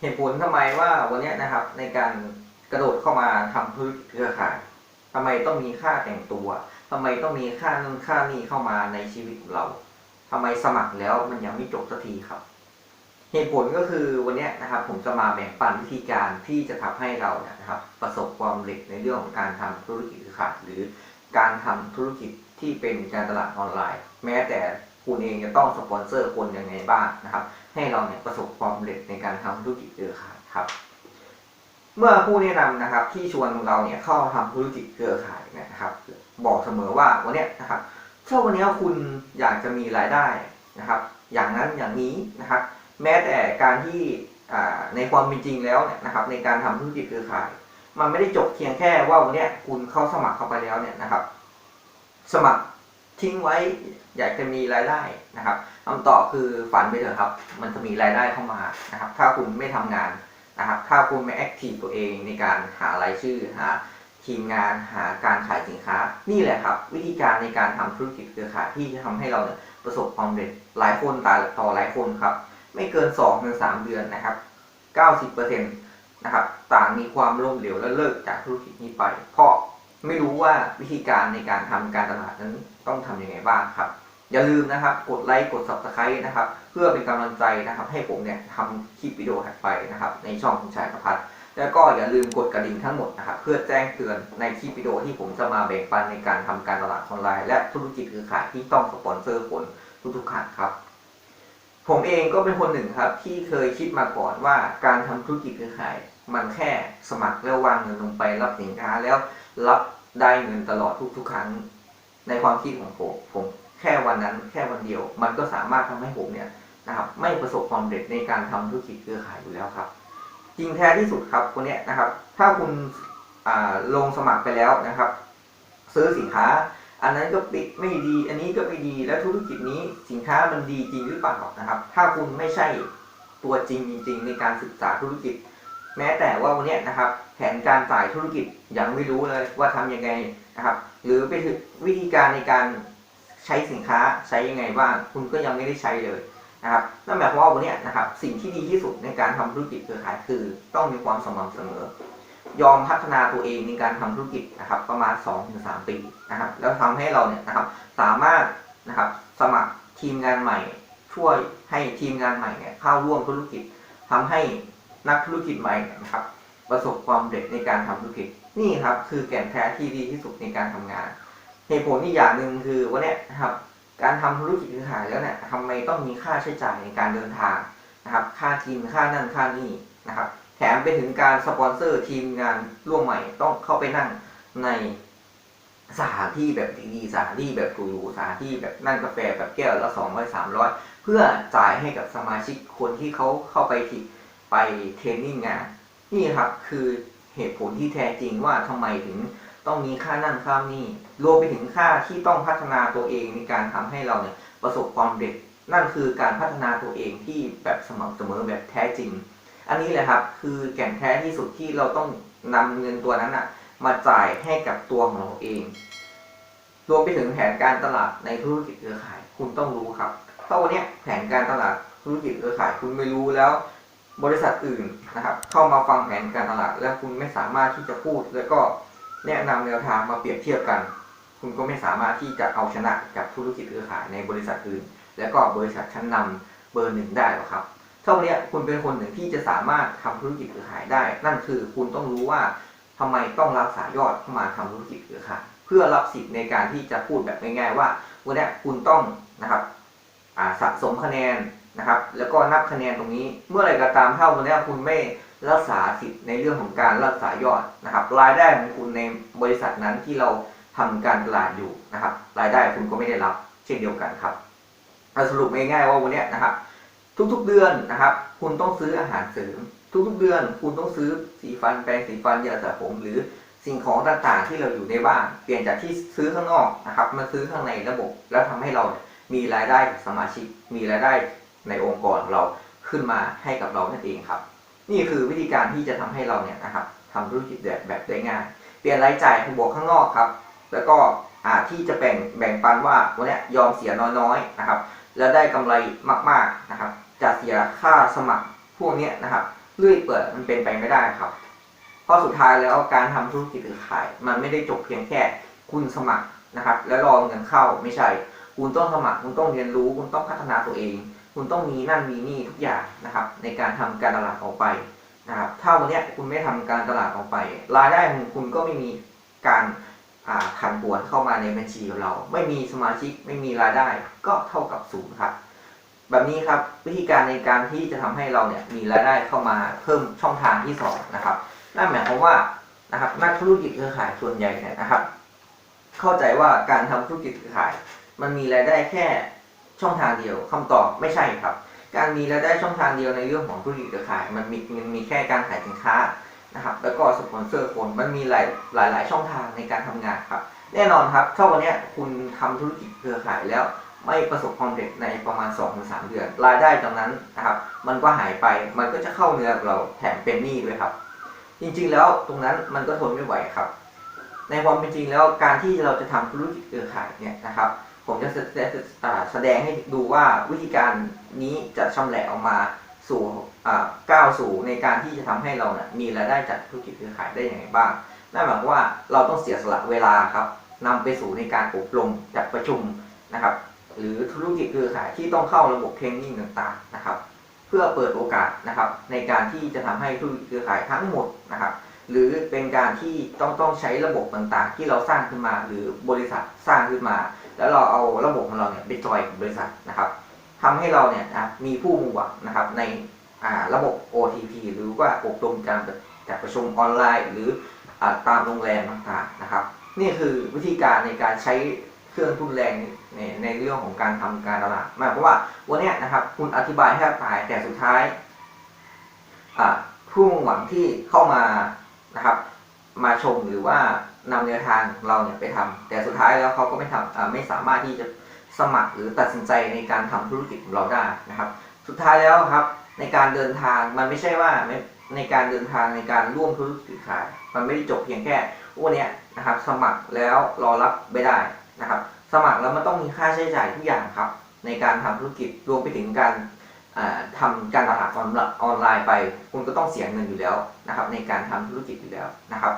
เหตุผลทำไมว่าวันนี้นะครับในการกระโดดเข้ามาทำธุรกิจเครือข่ายทำไมต้องมีค่าแต่งตัวทำไมต้องมีค่านู่นค่านี่เข้ามาในชีวิตของเราทำไมสมัครแล้วมันยังไม่จบสักทีครับ เหตุผลก็คือวันนี้นะครับผมจะมาแบ่งปันวิธีการที่จะทำให้เราเนี่ยนะครับ ประสบความสำเร็จในเรื่องของการทำธุรกิจเครือข่ายหรือการทำธุรกิจที่เป็นการตลาดออนไลน์ แม้แต่คุณเองจะต้องสปอนเซอร์คนยังไงบ้างนะครับ ให้เราเนี่ยประสบความสำเร็จในการทำธุรกิจเครือข่ายครับ เมื่อผู้แนะนำนะครับ ที่ชวนเราเนี่ยเข้าทำธุรกิจเครือข่ายนะครับ บอกเสมอว่าวันนี้นะครับถ้าวันนี้คุณอยากจะมีรายได้นะครับ อย่างนั้นอย่างนี้นะครับ แม้แต่การที่ในความเป็นจริงแล้วเนี่ยนะครับ ในการทำธุรกิจเครือข่าย มันไม่ได้จบเพียงแค่ว่าวันนี้คุณเข้าสมัครเข้าไปแล้วเนี่ยนะครับ สมัครทิ้งไว้อยากจะมีรายได้นะครับ คำตอบคือฝันไปเถอะครับ มันจะมีรายได้เข้ามานะครับ ถ้าคุณไม่ทำงานนะครับ ถ้าคุณไม่แอคทีฟตัวเองในการหารายชื่อหาทีมงานหาการขายสินค้า นี่แหละครับ วิธีการในการทำธุรกิจเครือข่ายที่จะทำให้เราเนี่ยประสบความสำเร็จหลายคนต่อต่อหลายคนครับ ไม่เกิน2-3ถึง3เดือนนะครับ 90%นะครับต่างมีความล้มเหลวและเลิกจากธุรกิจนี้ไป เพราะไม่รู้ว่าวิธีการในการทำการตลาดนั้นต้องทำยังไงบ้างครับ อย่าลืมนะครับ กดไลค์กด subscribe นะครับ เพื่อเป็นกำลังใจนะครับ ให้ผมเนี่ยทำคลิปวิดีโอถัดไปนะครับ ในช่องคุณชายประพัฒน์แล้วก็อย่าลืมกดกระดิ่งทั้งหมดนะครับ เพื่อแจ้งเตือนในคลิปวิดีโอที่ผมจะมาแบ่งปันในการทำการตลาดออนไลน์และธุรกิจเครือข่ายที่ต้องสปอนเซอร์คนทุกๆครั้งครับผมเองก็เป็นคนหนึ่งครับที่เคยคิดมาก่อนว่าการทำธุรกิจเครือข่าย มันแค่สมัครแล้ววางเงินลงไปรับสินค้าแล้วรับได้เงินตลอดทุกๆ ครั้ง ในความคิดของผมผม แค่วันนั้นแค่วันเดียว มันก็สามารถทำให้ผมเนี่ยนะครับไม่ประสบความสำเร็จในการทำธุรกิจเครือข่ายอยู่แล้วครับ จริงแท้ที่สุดครับคนเนี้ยนะครับ ถ้าคุณลงสมัครไปแล้วนะครับ ซื้อสินค้า อันนั้นก็ปิดไม่ดี อันนี้ก็ไม่ดีแล้วธุรกิจนี้สินค้ามันดีจริงหรือเปล่านะครับ ถ้าคุณไม่ใช่ตัวจริงจริง ๆ ในการศึกษาธุรกิจ แม้แต่ว่าวันเนี้ยนะครับ แผนการจ่ายธุรกิจยังไม่รู้เลยว่าทำยังไงนะครับ หรือไปถึงวิธีการในการ ใช้สินค้าใช้ยังไงบ้างคุณก็ยังไม่ได้ใช้เลยนะครับนั่นหมายความว่าวันเนี้ยนะครับสิ่งที่ดีที่สุดในการทำธุรกิจเครือข่ายคือต้องมีความสม่ำเสมอ ยอมพัฒนาตัวเองในการทำธุรกิจนะครับประมาณ 2-3 ปีนะครับแล้วทำให้เราเนี่ยนะครับสามารถนะครับสมัครทีมงานใหม่ ช่วยให้ทีมงานใหม่เนี่ยเข้าร่วมธุรกิจทำให้นักธุรกิจใหม่นะครับประสบความสำเร็จในการทำธุรกิจนี่ครับคือแก่นแท้ที่ดีที่สุดในการทำงาน เหตุผลอีกอย่างหนึ่งคือวันเนี้ยนะครับ การทำธุรกิจเครือข่ายแล้วเนี่ยทำไมต้องมีค่าใช้จ่ายในการเดินทางนะครับ ค่าทีมค่านั่นค่านี่นะครับ แถมไปถึงการสปอนเซอร์ทีมงานร่วมใหม่ต้องเข้าไปนั่งในสถานที่แบบดีๆสถานที่แบบหรูๆสถานที่แบบนั่งกาแฟแบบแก้วละสองร้อยสามร้อยเพื่อจ่ายให้กับสมาชิกคนที่เขาเข้าไปที่ไปเทรนนิ่งงาน นี่ครับคือเหตุผลที่แท้จริงว่าทำไมถึง ต้องมีค่านั่นค่านี่รวมไปถึงค่าที่ต้องพัฒนาตัวเองในการทำให้เราเนี่ยประสบความสำเร็จนั่นคือการพัฒนาตัวเองที่แบบสม่ำเสมอแบบแท้จริง อันนี้แหละครับคือแก่นแท้ที่สุดที่เราต้องนำเงินตัวนั้นอะมาจ่ายให้กับตัวของเราเอง รวมไปถึงแผนการตลาดในธุรกิจเครือข่าย คุณต้องรู้ครับถ้าวันนี้แผนการตลาดธุรกิจเครือข่ายคุณไม่รู้แล้ว บริษัทอื่นนะครับ เข้ามาฟังแผนการตลาด แล้วคุณไม่สามารถที่จะพูดแล้วก็ แนะนำแนวทางมาเปรียบเทียบกัน คุณก็ไม่สามารถที่จะเอาชนะกับธุรกิจเครือข่ายในบริษัทอื่น แล้วก็บริษัทชั้นนำเบอร์หนึ่งได้หรอกครับเท่านี้คุณเป็นคนหนึ่งที่จะสามารถทำธุรกิจเครือข่ายได้ นั่นคือคุณต้องรู้ว่าทำไมต้องรักษายอดเข้ามาทำธุรกิจเครือข่ายเพื่อรับสิทธิ์ในการที่จะพูดแบบง่ายๆว่าวันนี้คุณต้องนะครับสะสมคะแนนนะครับ แล้วก็นับคะแนนตรงนี้ เมื่อไหรก็ตามเท่าวันนี้คุณไม่ รักษาสิทธิ์ในเรื่องของการรักษายอดนะครับ รายได้ของคุณในบริษัทนั้นที่เราทำการตลาดอยู่นะครับ รายได้คุณก็ไม่ได้รับ เช่นเดียวกันครับสรุปง่ายๆว่าวันนี้นะครับ ทุกๆเดือนนะครับ คุณต้องซื้ออาหารเสริม ทุกๆเดือน คุณต้องซื้อสีฟันแปรงสีฟันยาสระผมหรือสิ่งของต่างๆที่เราอยู่ในบ้านเปลี่ยนจากที่ซื้อข้างนอกนะครับ มาซื้อข้างในระบบ แล้วทำให้เรามีรายได้สมาชิก มีรายได้ในองค์กรของเราขึ้นมาให้กับเรานั่นเองครับ นี่คือวิธีการที่จะทำให้เราเนี่ยนะครับทำธุรกิจแบบแบบได้ง่าย เปลี่ยนรายจ่ายขอบวกข้างนอกครับ แล้วก็อาที่จะแบ่งแบ่งปันว่าวันเนี้ยยอมเสียน้อยๆนะครับ แล้วได้กำไรมากๆนะครับ จะเสียค่าสมัครพวกเนี้ยนะครับเรื่อยเปื่อยมันเป็นไปไม่ได้ครับเพราะสุดท้ายแล้วการทำธุรกิจหรือขาย มันไม่ได้จบเพียงแค่คุณสมัครนะครับ แล้วรอเงินเข้าไม่ใช่ คุณต้องสมัครคุณต้องเรียนรู้คุณต้องพัฒนาตัวเอง คุณต้องมีนั่นมีนี่ทุกอย่างนะครับ ในการทำการตลาดออกไปนะครับ ถ้าวันนี้คุณไม่ทำการตลาดออกไป รายได้ของคุณก็ไม่มีการอ่าผันผวนเข้ามาในบัญชีของเรา ไม่มีสมาชิกไม่มีรายได้ก็เท่ากับศูนย์ครับแบบนี้ครับวิธีการในการที่จะทำให้เราเนี่ยมีรายได้เข้ามาเพิ่มช่องทางที่สองนะครับนั่นหมายความว่านะครับนักธุรกิจเครือข่ายส่วนใหญ่เนี่ยนะครับ เข้าใจว่าการทำธุรกิจเครือข่าย มันมีรายได้แค่ ช่องทางเดียวคำตอบไม่ใช่ครับ การมีรายได้ช่องทางเดียวในเรื่องของธุรกิจเครือข่าย มันมีมันมีแค่การขายสินค้านะครับ แล้วก็สปอนเซอร์คนมันมีหลายหลายหลายช่องทางในการทำงานครับแน่นอนครับถ้าวันเนี้ยคุณทำธุรกิจเครือข่ายแล้วไม่ประสบความสำเร็จในประมาณ 2-3 เดือน รายได้ตรงนั้นนะครับ มันก็หายไปมันก็จะเข้าเนื้อเราแถมเป็นหนี้ด้วยครับ จริงๆแล้วตรงนั้นมันก็ทนไม่ไหวครับ ในความเป็นจริงแล้วการที่เราจะทำธุรกิจเครือข่ายเนี่ยนะครับ ผมจะแสดงอ่าแสดงให้ดูว่าวิธีการนี้จะชำแหละออกมาสู่ก้าวสู่ในการที่จะทำให้เรานี่ยมีรายได้จากธุรกิจเครือข่ายได้อย่างไรบ้างนั่นหมายว่าเราต้องเสียสละเวลาครับนำไปสู่ในการอบรมจัดประชุมนะครับ หรือธุรกิจเครือข่ายที่ต้องเข้าระบบเทรนนิ่งต่างๆนะครับ เพื่อเปิดโอกาสนะครับ ในการที่จะทำให้ธุรกิจเครือข่ายทั้งหมดนะครับ หรือเป็นการที่ต้องต้องใช้ระบบต่างๆ ที่เราสร้างขึ้นมา หรือบริษัทสร้างขึ้นมา แล้วเราเอาระบบของเราเนี่ยไปจอยกับบริษัทนะครับทำให้เราเนี่ยนะมีผู้มุ่งหวังนะครับในระบบ OTP หรือว่าอบรมการจัดประชุมออนไลน์ หรืออตามโรงแรมต่างๆนะครับ นี่คือวิธีการในการใช้เครื่องทุนแรงในในเรื่องของการทำการตลาดหมายความว่าวันนี้นะครับ คุณอธิบายแทบตายแต่สุดท้ายผู้มุ่งหวังที่เข้ามา ชมหรือว่านำแนวทางเราเนี่ยไปทำแต่สุดท้ายแล้วเขาก็ไม่ทำอ่าไม่สามารถที่จะสมัครหรือตัดสินใจในการทำธุรกิจของเราได้นะครับ สุดท้ายแล้วครับในการเดินทางมันไม่ใช่ว่าในการเดินทางในการร่วมธุรกิจขาย มันไม่ได้จบเพียงแค่วันเนี้ยนะครับสมัครแล้วรอรับไม่ได้นะครับ สมัครแล้วมันต้องมีค่าใช้จ่ายทุกอย่างครับ ในการทำธุรกิจรวมไปถึงการอ่าทำการตลาดออนออนไลน์ไป คุณก็ต้องเสียเงินอยู่แล้วนะครับ ในการทำธุรกิจอยู่แล้วนะครับ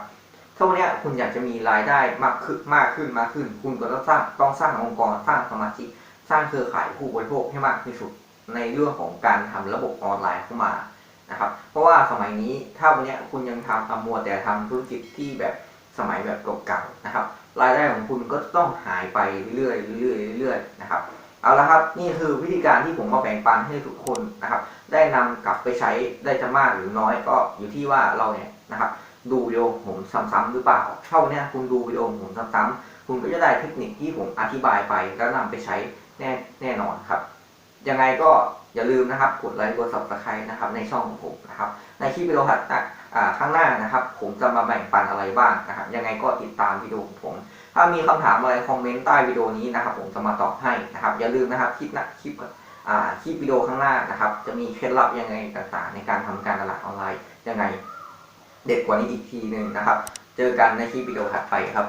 ถ้าวันเนี้ยคุณอยากจะมีรายได้มากขึ้นมากขึ้นมากขึ้น คุณก็ต้องสร้างต้องสร้างองค์กรสร้างสมาชิกสร้างเครือข่ายผู้บริโภคให้มากที่สุดในเรื่องของการทำระบบออนไลน์เข้ามานะครับ เพราะว่าสมัยนี้ถ้าวันนี้คุณยังทำทำมัวแต่ทำธุรกิจที่แบบสมัยแบบเก่าๆนะครับ รายได้ของคุณก็ต้องหายไปเรื่อยๆเรื่อยๆเรื่อยๆนะครับเอาละครับนี่คือวิธีการที่ผมมาแบ่งปันให้ทุกคนนะครับ ได้นำกลับไปใช้ได้จะมากหรือน้อยก็อยู่ที่ว่าเราเนี่ยนะครับ ดูวิดีโอผมซ้ำๆหรือเปล่าถ้านี้คุณดูวิดีโอผมซ้ำๆคุณก็จะได้เทคนิคที่ผมอธิบายไปแล้วนำไปใช้แน่แน่นอนครับ ยังไงก็อย่าลืมนะครับกดไลค์กด subscribe นะครับในช่องของผมนะครับ ในคลิปวิดีโอถัดข้างหน้านะครับ ผมจะมาแบ่งปันอะไรบ้างนะครับ ยังไงก็ติดตามวิดีโอของผม ถ้ามีคำถามอะไรคอมเมนต์ใต้วิดีโอนี้นะครับ ผมจะมาตอบให้นะครับ อย่าลืมนะครับคลิปนะคลิปคลิปวิดีโอข้างหน้านะครับ จะมีเคล็ดลับยังไงต่างๆ ในการทำการตลาดออนไลน์ยังไง เด็ดกว่านี้อีกทีหนึ่งนะครับ เจอกันในคลิปวิดีโอถัดไปครับ